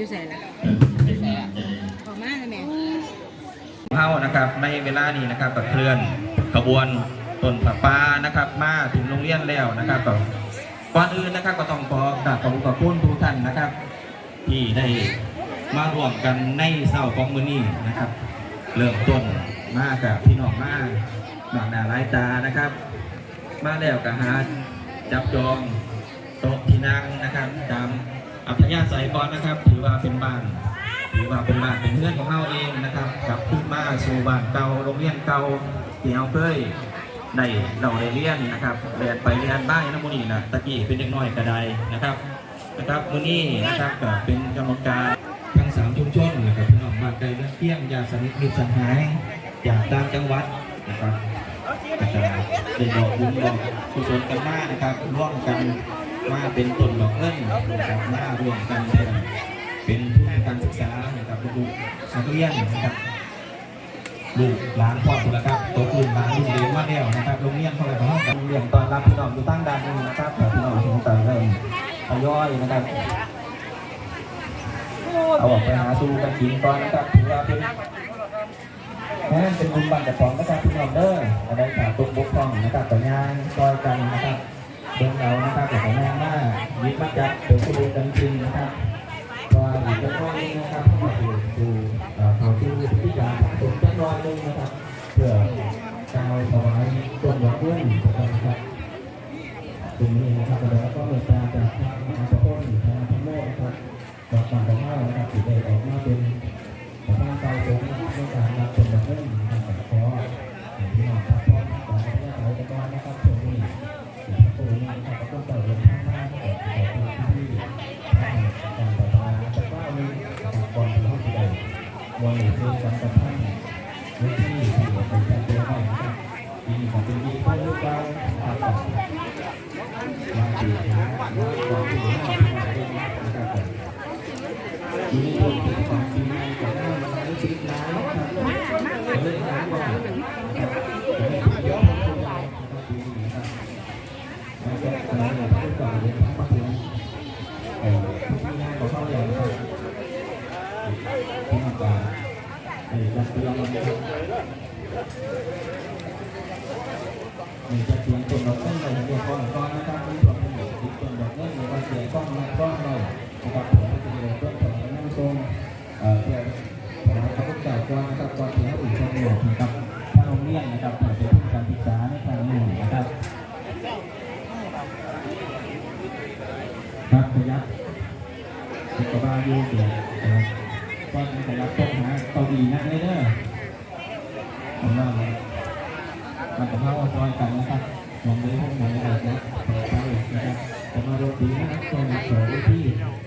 อยู่ใส่ละออกมาเลยแม่เฮานะครับในเวลานี้นะครับก็เคลื่อนขบวนต้นผาป่านะครับ มาถึงโรงเรียนแล้วนะครับก็ก่อนอื่นนะครับก็ต้องขอกราบขอบคุณขอบคุณทุกท่านนะครับ ที่ได้มาร่วมกันในเสาของมือนี้นะครับ เริ่มต้นมากับพี่น้องมาบางหนาหลายตานะครับ มาแล้วก็หาจับจองโต๊ะที่นั่งนะครับตาม อัธยาศัยก่อนนะครับ ถือว่าเป็นบ้านถือว่าเป็นบ้านเป็นเพื่อนของเราเองนะครับกลับขึ้นมาสู่บ้านเก่าโรงเรียนเก่าที่เราเคยได้เราได้เรียนนะครับเรียนไปเรียนบ้างนะมูนี่นะตะกี้เป็นเด็กน้อยก็ไดนะครับนะครับมือนี้นะครับก็เป็นกรรมการทั้งสามชุมชนนะครับพี่น้องบ้านไกลเรื่องเที่ยงยาสนิทมิตรสหายจากต่างจังหวัดนะครับนะครับได้บอกบุญบอกกุศลกันมานะครับร่วมกัน มาเป็นต้นดอกเอิ้นนะครับมาร่วมกันเป็นเป็นทุนการศึกษานะครับลูกนักเรียนนะครับลูกหลานพ่อคุณละครับตกลุ่มหลานรุ่นเรียนมาแล้วนะครับโรงเรียนเขาเลยเขากับโรงเรียนตอนรับพี่น้องอยู่ตั้งด้านนึงนะครับพี่น้องถึงแต่างเริ่มทยอยนะครับเอาออกไปหาสู่กันกินก่อนนะครับถือว่าเป็นแม่นเป็นบุญบันแต่ของนะครับพี่น้องเด้อจะได้ขาดตกบกพร่องนะครับต่อยางซอย ยึดมาจับเป็นผู้ดูกันจริงนะครับก็อีกแล้วก็นี่นะครับมาดูดูเอ่อเขาที่พิธีการตกจักรอยหนึงนะครับเพื่อการถวายต้นดอกเบี้ยนะครับตรงนี้นะครับแล้วก็เมตตาจากทางมหาพระพุทธทางพระโมกนะครับดอกบานดอกไม้นะครับที่ได้ออกมาเป็น วันนี้คือการกระทั่งวิธีที่เราเป็นการเตือนให้นะครับดีของเป็นดีเพื่อลูกเราครับมาดีนะก่อนที่จะมาเรื่องนะครับทีนี้คนที่ของปีใหม่ก่อนหน้ามันไม่ติดน้ำครับเรื่องน้ำก่อนนะครับม่ติดย้อนคนเรานะครับปีนี้นะครับ ที่าจากเอ่อจัดเตรียมนะครับมีจัดเตรียมต้นดอกเงินในเรื่องของก้อนนะครับที่ผมเป็นอยู่ที่ต้นดอกเงินในวันเสียก้อนมาก้อนหน่อยนะครับผมจะเรียนต้นถวายน้ำทรงเอ่อเพื่อถวายพระพุทธเจ้าก้อนนะครับก้อนที่เขาอื่นชมอยู่นะครับทางโรงเรียนนะครับเพื่อเป็นทุนการศึกษาในทางนี้นะครับครับขยับสุขภาพอยู่เดี๋ยวนะครับ ก็มีแต่รับต้นหาเกาหลีนักเลยเด้อผมว่าเนี่ยมันจะเข้าซอยกันนะครับ